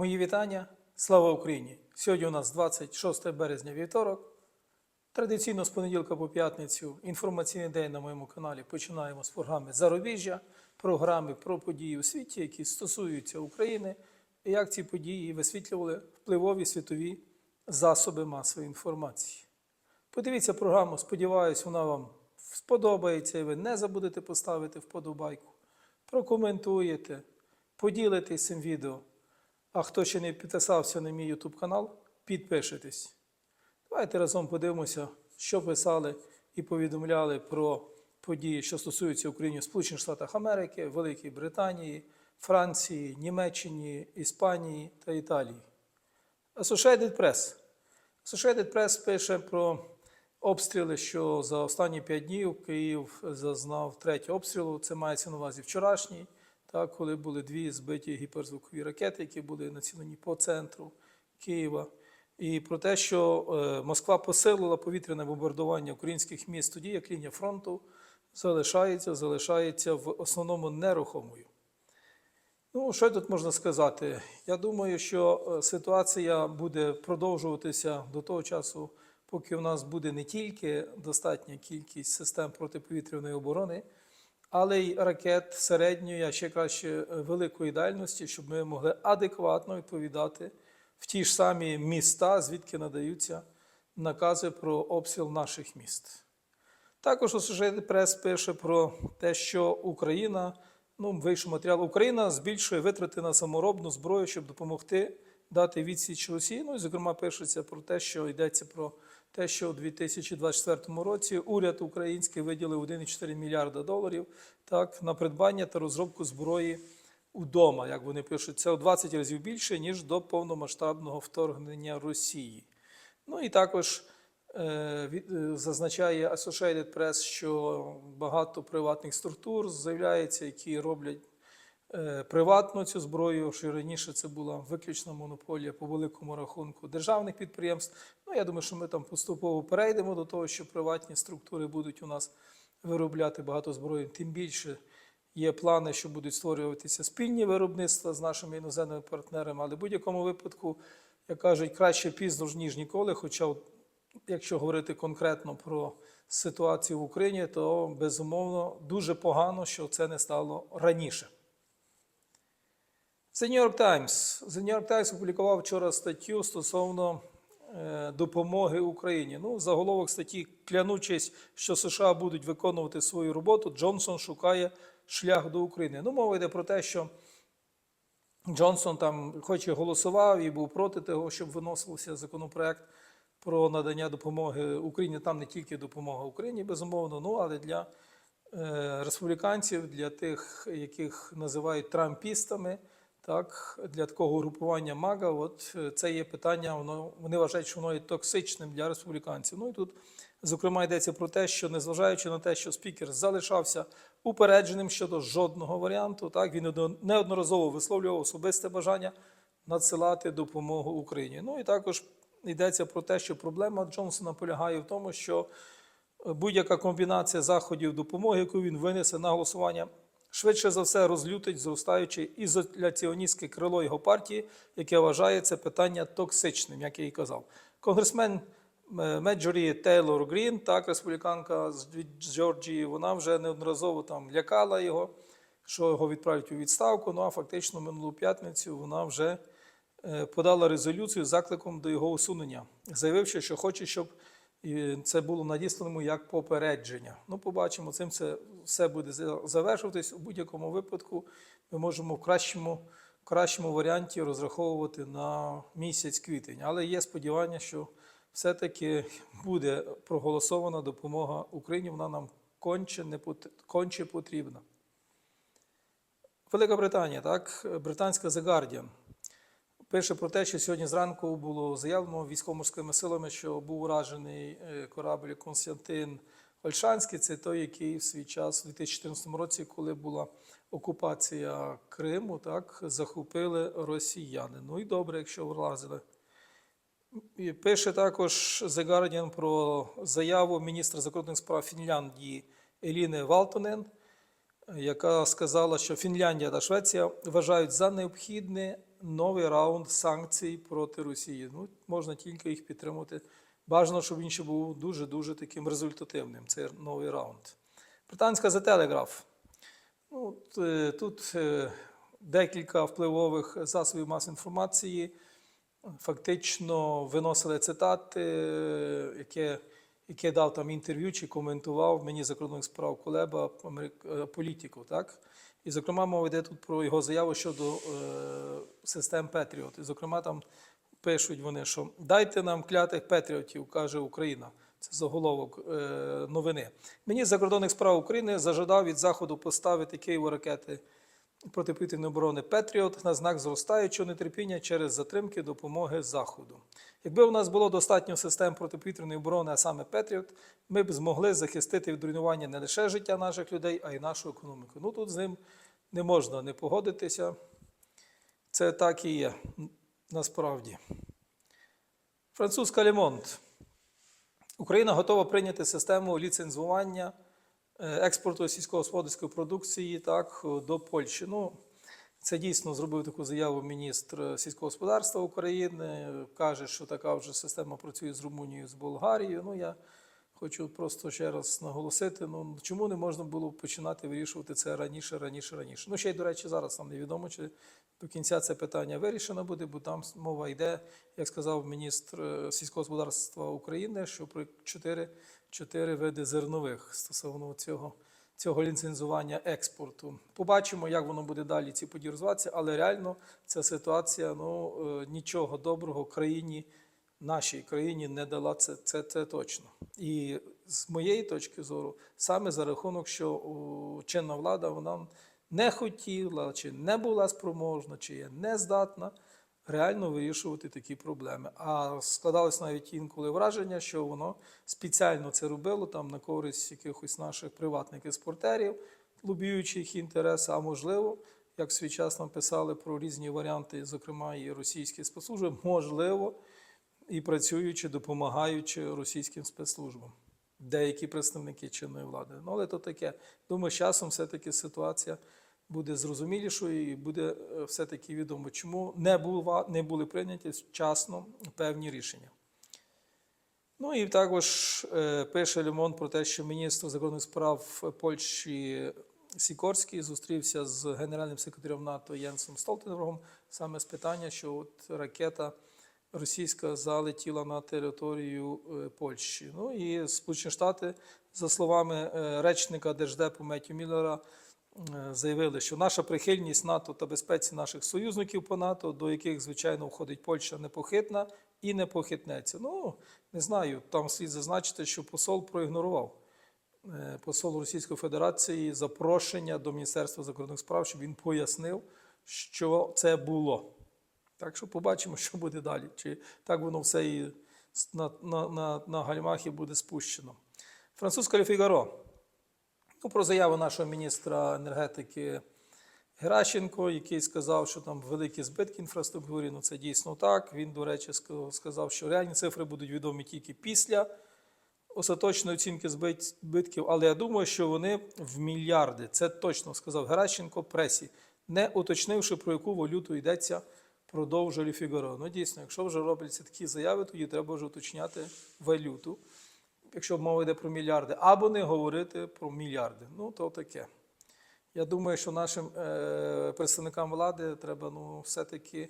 Мої вітання. Слава Україні! Сьогодні у нас 26 березня вівторок. Традиційно з понеділка по п'ятницю інформаційний день на моєму каналі починаємо з програми Зарубіжжя, програми про події у світі, які стосуються України, і як ці події висвітлювали впливові світові засоби масової інформації. Подивіться програму, сподіваюся, вона вам сподобається і ви не забудете поставити вподобайку. Прокоментуєте, поділитесь цим відео. А хто ще не підписався на мій YouTube канал, підпишитесь. Давайте разом подивимося, що писали і повідомляли про події, що стосуються України в Сполучених Штатах Америки, Великій Британії, Франції, Німеччині, Іспанії та Італії. Associated Press. Associated Press пише про обстріли, що за останні п'ять днів Київ зазнав третього обстрілу. Це мається на увазі вчорашній, так, коли були дві збиті гіперзвукові ракети, які були націлені по центру Києва. І про те, що е, Москва посилила повітряне бомбардування українських міст, тоді як лінія фронту залишається, залишається в основному нерухомою. Ну, що тут можна сказати? Я думаю, що е, ситуація буде продовжуватися до того часу, поки у нас буде не тільки достатня кількість систем протиповітряної оборони, але й ракет середньої, а ще краще е, великої дальності, щоб ми могли адекватно відповідати в ті ж самі міста, звідки надаються накази про обстріл наших міст. Також Associated Press пише про те, що Україна, ну, вийшов матеріал, Україна збільшує витрати на саморобну зброю, щоб допомогти дати відсіч Росії. Ну і, зокрема, пишеться про те, що йдеться про те, що у 2024 році уряд український виділив 1,4 мільярда доларів так, на придбання та розробку зброї удома, як вони пишуть, це у 20 разів більше, ніж до повномасштабного вторгнення Росії. Ну і також е, е, зазначає Associated Press, що багато приватних структур з'являється, які роблять приватну цю зброю, що раніше це була виключна монополія по великому рахунку державних підприємств. Ну, я думаю, що ми там поступово перейдемо до того, що приватні структури будуть у нас виробляти багато зброї, тим більше. Є плани, що будуть створюватися спільні виробництва з нашими іноземними партнерами, але в будь-якому випадку, як кажуть, краще пізно ж, ніж ніколи. Хоча, якщо говорити конкретно про ситуацію в Україні, то безумовно дуже погано, що це не стало раніше. The New York Times. The New York Times опублікував вчора статтю стосовно е, допомоги Україні. Ну, заголовок статті, клянучись, що США будуть виконувати свою роботу, Джонсон шукає шлях до України. Ну, мова йде про те, що Джонсон там, хоч і голосував і був проти того, щоб виносився законопроект про надання допомоги Україні. Там не тільки допомога Україні, безумовно, ну але для е, республіканців, для тих, яких називають трампістами, так, для такого групування МАГА, от е, це є питання, воно, вони вважають, що воно є токсичним для республіканців. Ну і тут, зокрема, йдеться про те, що незважаючи на те, що спікер залишався упередженим щодо жодного варіанту, так, він неодноразово висловлював особисте бажання надсилати допомогу Україні. Ну і також йдеться про те, що проблема Джонсона полягає в тому, що будь-яка комбінація заходів допомоги, яку він винесе на голосування, швидше за все розлютить зростаюче ізоляціоністське крило його партії, яке вважає це питання токсичним, як я і казав. Конгресмен е, Меджорі Тейлор Грін, так, республіканка з Джорджії, вона вже неодноразово там лякала його, що його відправлять у відставку. Ну а фактично минулу п'ятницю вона вже е, подала резолюцію з закликом до його усунення, заявивши, що хоче, щоб і це було надіслано як попередження. Ну, побачимо, цим це все буде завершуватись. У будь-якому випадку ми можемо в кращому, кращому варіанті розраховувати на місяць квітень. Але є сподівання, що все-таки буде проголосована допомога Україні. Вона нам конче, не конче потрібна. Велика Британія, так, британська The Guardian пише про те, що сьогодні зранку було заявлено військово-морськими силами, що був уражений е, корабль Константин Ольшанський. Це той, який в свій час, у 2014 році, коли була окупація Криму, так, захопили росіяни. Ну і добре, якщо влазили. І пише також The Guardian про заяву міністра закордонних справ Фінляндії Еліни Валтонен, яка сказала, що Фінляндія та Швеція вважають за необхідне новий раунд санкцій проти Росії. Ну, можна тільки їх підтримати. Бажано, щоб він ще був дуже-дуже таким результативним. Цей новий раунд. Британська The Telegraph. Ну, е, тут е, декілька впливових засобів масової інформації фактично виносили цитати, е, яке, яке дав там інтерв'ю чи коментував мені закордонних справ Кулеба е, політику. Так? І, зокрема, мова йде тут про його заяву щодо е, систем Петріот. І, зокрема, там пишуть вони, що дайте нам клятих Петріотів, каже Україна. Це заголовок е, новини. Мені закордонних справ України зажадав від заходу поставити Києву ракети протиповітряної оборони Петріот на знак зростаючого нетерпіння через затримки допомоги Заходу. Якби у нас було достатньо систем протиповітряної оборони, а саме Петріот, ми б змогли захистити від руйнування не лише життя наших людей, а й нашу економіку. Ну тут з ним не можна не погодитися. Це так і є насправді. Французька Лемонт. Україна готова прийняти систему ліцензування експорту сільськогосподарської продукції так, до Польщі. Ну, це дійсно зробив таку заяву міністр сільського господарства України. Каже, що така вже система працює з Румунією, з Болгарією. Ну, я хочу просто ще раз наголосити: ну чому не можна було починати вирішувати це раніше, раніше, раніше. Ну, ще й, до речі, зараз нам невідомо, чи до кінця це питання вирішено буде, бо там мова йде, як сказав міністр е, сільського господарства України, що про чотири, чотири види зернових стосовно цього, цього ліцензування експорту. Побачимо, як воно буде далі ці події розвиватися, але реально ця ситуація ну, е, нічого доброго країні, нашій країні не дала це, це, це точно. І з моєї точки зору, саме за рахунок, що чинна влада вона не хотіла, чи не була спроможна, чи є не здатна реально вирішувати такі проблеми. А складалось навіть інколи враження, що воно спеціально це робило там на користь якихось наших приватних експортерів, лобіюючи їх інтереси, а можливо, як свій час нам писали про різні варіанти, зокрема і російські спецслужби, можливо, і працюючи, допомагаючи російським спецслужбам. Деякі представники чинної влади. Ну, але то таке. Думаю, з часом все-таки ситуація буде зрозумілішою і буде е, все-таки відомо, чому не, була, не були прийняті вчасно певні рішення. Ну і також е, пише Лімон про те, що міністр закордонних справ Польщі Сікорський зустрівся з генеральним секретарем НАТО Єнсом Столтенбергом саме з питання, що от ракета російська залетіла на територію е, Польщі. Ну і Сполучені Штати, за словами е, речника Держдепу Меттю Міллера, е, заявили, що наша прихильність НАТО та безпеці наших союзників по НАТО, до яких, звичайно, входить Польща, непохитна і не похитнеться. Ну, не знаю, там слід зазначити, що посол проігнорував посол Російської Федерації запрошення до Міністерства закордонних справ, щоб він пояснив, що це було. Так що побачимо, що буде далі. Чи так воно все і на, на, на, на гальмах і буде спущено. Французька Ле Фігаро. Ну, про заяву нашого міністра енергетики Геращенко, який сказав, що там великі збитки інфраструктури. Ну це дійсно так. Він, до речі, сказав, що реальні цифри будуть відомі тільки після остаточної оцінки збитків, але я думаю, що вони в мільярди. Це точно сказав Геращенко пресі, не уточнивши, про яку валюту йдеться, продовжує Фігаро. Ну, дійсно, якщо вже робляться такі заяви, тоді треба вже уточняти валюту, якщо мова йде про мільярди, або не говорити про мільярди. Ну, то таке. Я думаю, що нашим е, представникам влади треба ну, все-таки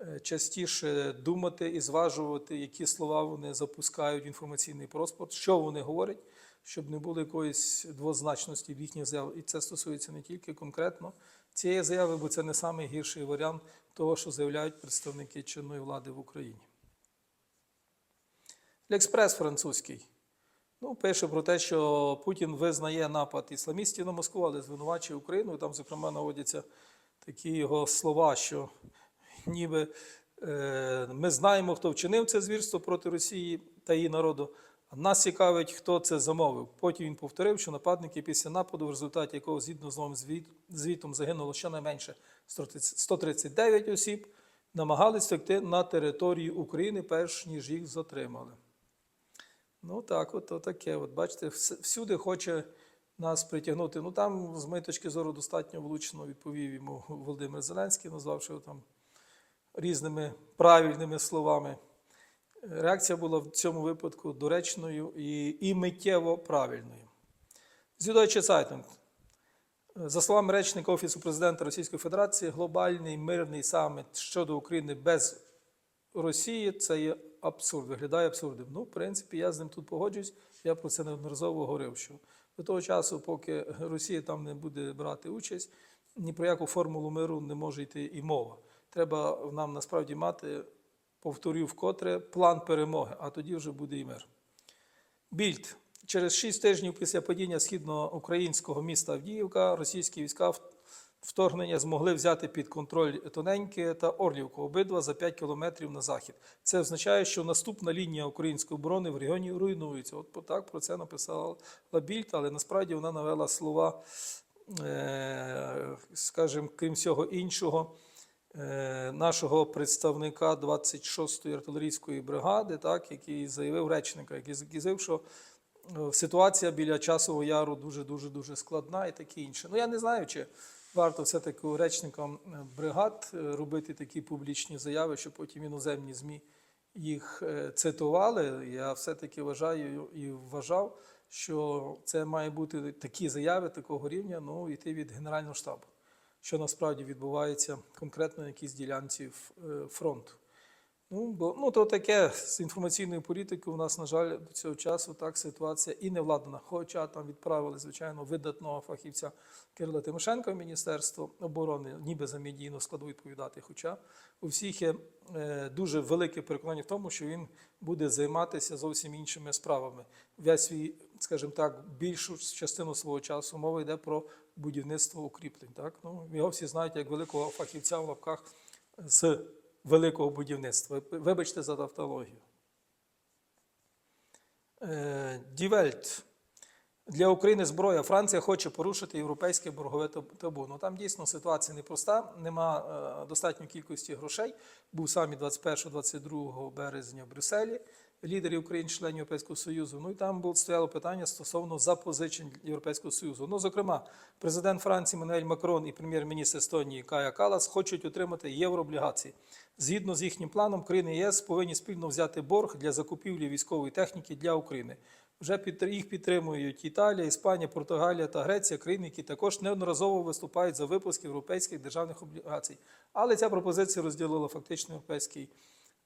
е, частіше думати і зважувати, які слова вони запускають в інформаційний проспорт, що вони говорять, щоб не було якоїсь двозначності в їхніх заявах. І це стосується не тільки конкретно цієї заяви, бо це не найгірший варіант того, що заявляють представники чинної влади в Україні. L'Express французький. Ну, пише про те, що Путін визнає напад ісламістів на Москву, але звинувачує Україну. Там, зокрема, наводяться такі його слова, що ніби е, ми знаємо, хто вчинив це звірство проти Росії та її народу. Нас цікавить, хто це замовив. Потім він повторив, що нападники після нападу, в результаті якого згідно з новим звітом загинуло щонайменше 139 осіб, намагались втекти на територію України, перш ніж їх затримали. Ну так, от, от таке. От бачите, всюди хоче нас притягнути. Ну там, з моєї точки зору, достатньо влучно відповів йому Володимир Зеленський, назвавши його там різними правильними словами. Реакція була в цьому випадку доречною і, і миттєво правильною. Süddeutsche Zeitung. За словами речника Офісу президента Російської Федерації, глобальний мирний саміт щодо України без Росії це є абсурд, виглядає абсурдом. Ну, в принципі, я з ним тут погоджуюсь. Я про це неодноразово говорив, що до того часу, поки Росія там не буде брати участь, ні про яку формулу миру не може йти і мова. Треба нам насправді мати, повторюю вкотре, план перемоги, а тоді вже буде і мир. Більд. Через шість тижнів після падіння східноукраїнського міста Авдіївка російські війська вторгнення змогли взяти під контроль Тоненьке та Орлівку, обидва за 5 кілометрів на захід. Це означає, що наступна лінія української оборони в регіоні руйнується. От так про це написала Більд, але насправді вона навела слова, е, скажімо, крім всього іншого, нашого представника 26-ї артилерійської бригади, так, який заявив речника, який заявив, що е, ситуація біля часового яру дуже дуже дуже складна і таке інше. Ну я не знаю, чи варто все-таки речникам е, бригад е, робити такі публічні заяви, щоб потім іноземні ЗМІ їх е, цитували. Я все-таки вважаю і вважав, що це має бути такі заяви такого рівня, ну йти від Генерального штабу, що насправді відбувається конкретно на якійсь ділянці е, фронту. Ну, бо, ну, то таке з інформаційною політикою у нас, на жаль, до цього часу так ситуація і не владна. Хоча там відправили, звичайно, видатного фахівця Кирила Тимошенка в Міністерство оборони, ніби за медійну складу відповідати. Хоча у всіх є е, дуже велике переконання в тому, що він буде займатися зовсім іншими справами. Весь свій, скажімо так, більшу частину свого часу мова йде про будівництво укріплень. Так? Ну, його всі знають як великого фахівця в лапках з великого будівництва. Вибачте за тавтологію. Е, Дівельт. Для України зброя. Франція хоче порушити європейське боргове таб- табу. Ну там дійсно ситуація непроста. Нема е, достатньої кількості грошей. Був саміт 21-22 березня в Брюсселі. Лідерів країн членів Європейського Союзу. Ну і там було стояло питання стосовно запозичень Європейського Союзу. Ну, зокрема, президент Франції Мануель Макрон і прем'єр-міністр Естонії Кая Калас хочуть отримати єврооблігації. Згідно з їхнім планом, країни ЄС повинні спільно взяти борг для закупівлі військової техніки для України. Вже їх підтримують Італія, Іспанія, Португалія та Греція, країни, які також неодноразово виступають за випуск європейських державних облігацій. Але ця пропозиція розділила фактично Європейський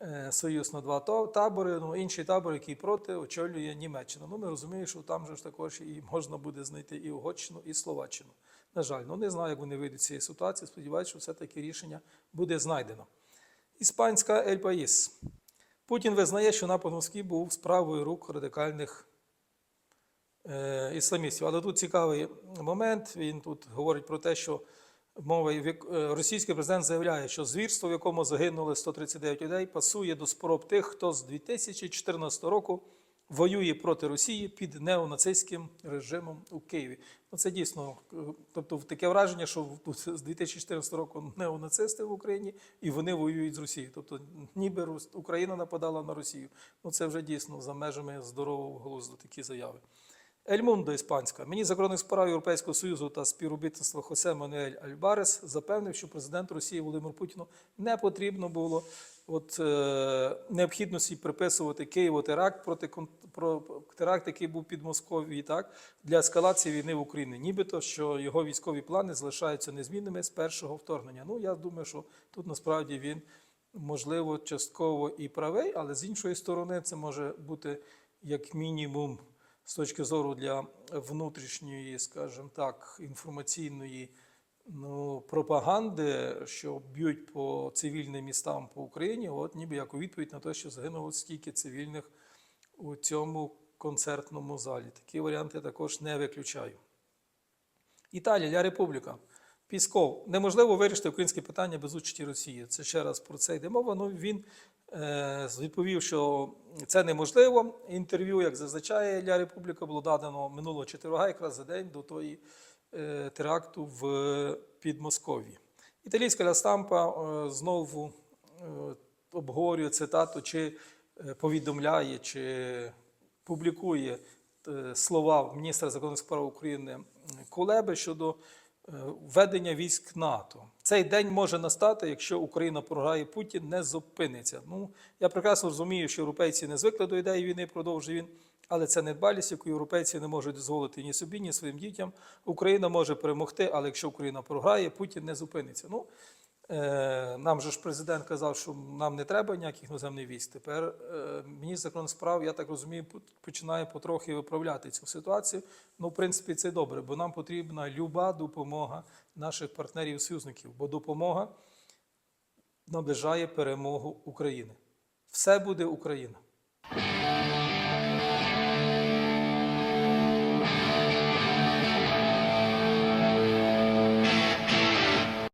е, Союз на два табори. Ну, інший табор, який проти, очолює Німеччина. Ну, ми розуміємо, що там же ж також і можна буде знайти і Угорщину, і Словаччину. На жаль, ну не знаю, як вони вийдуть з цієї ситуації. Сподіваюся, що все-таки рішення буде знайдено. Іспанська Ель Паїс. Путін визнає, що напад Москві був справою рук радикальних ісламістів. Але тут цікавий момент. Він тут говорить про те, що вік- е, російський президент заявляє, що звірство, в якому загинули 139 людей, пасує до спроб тих, хто з 2014 року воює проти Росії під неонацистським режимом у Києві. Ну це дійсно, е, тобто таке враження, що тут з 2014 року неонацисти в Україні і вони воюють з Росією. Тобто, ніби Україна нападала на Росію. Ну це вже дійсно за межами здорового глузду такі заяви. Ельмундо іспанська. Мені закордонних справ Європейського Союзу та співробітництва Хосе Мануель Альбарес запевнив, що президенту Росії Володимиру Путіну не потрібно було от, е, необхідності приписувати Києву теракт проти про теракт, який був під Московією, так для ескалації війни в Україні. Нібито що його військові плани залишаються незмінними з першого вторгнення. Ну я думаю, що тут насправді він можливо частково і правий, але з іншої сторони це може бути як мінімум з точки зору для внутрішньої, скажімо так, інформаційної ну, пропаганди, що б'ють по цивільним містам по Україні, от ніби як у відповідь на те, що загинуло стільки цивільних у цьому концертному залі. Такі варіанти також не виключаю. Італія, Ля Републіка. Пісков. Неможливо вирішити українське питання без участі Росії. Це ще раз про це йде мова. Ну, він відповів, що це неможливо. Інтерв'ю, як зазначає Ля Републіка, було дадано минулого четверга, якраз за день до тої е, теракту в Підмосков'ї. Італійська Ля Стампа е, знову е, обговорює цитату, чи е, повідомляє, чи публікує е, слова міністра закордонних справ України Кулеби щодо введення військ НАТО. Цей день може настати, якщо Україна програє, Путін не зупиниться. Ну, я прекрасно розумію, що європейці не звикли до ідеї війни, продовжує він. Але це недбалість, яку європейці не можуть дозволити ні собі, ні своїм дітям. Україна може перемогти, але якщо Україна програє, Путін не зупиниться. Ну, нам же ж президент казав, що нам не треба ніяких іноземних військ. Тепер е, міністр закордонних справ, я так розумію, починає потрохи виправляти цю ситуацію. Ну, в принципі, це добре, бо нам потрібна люба допомога наших партнерів-союзників, бо допомога наближає перемогу України. Все буде Україна.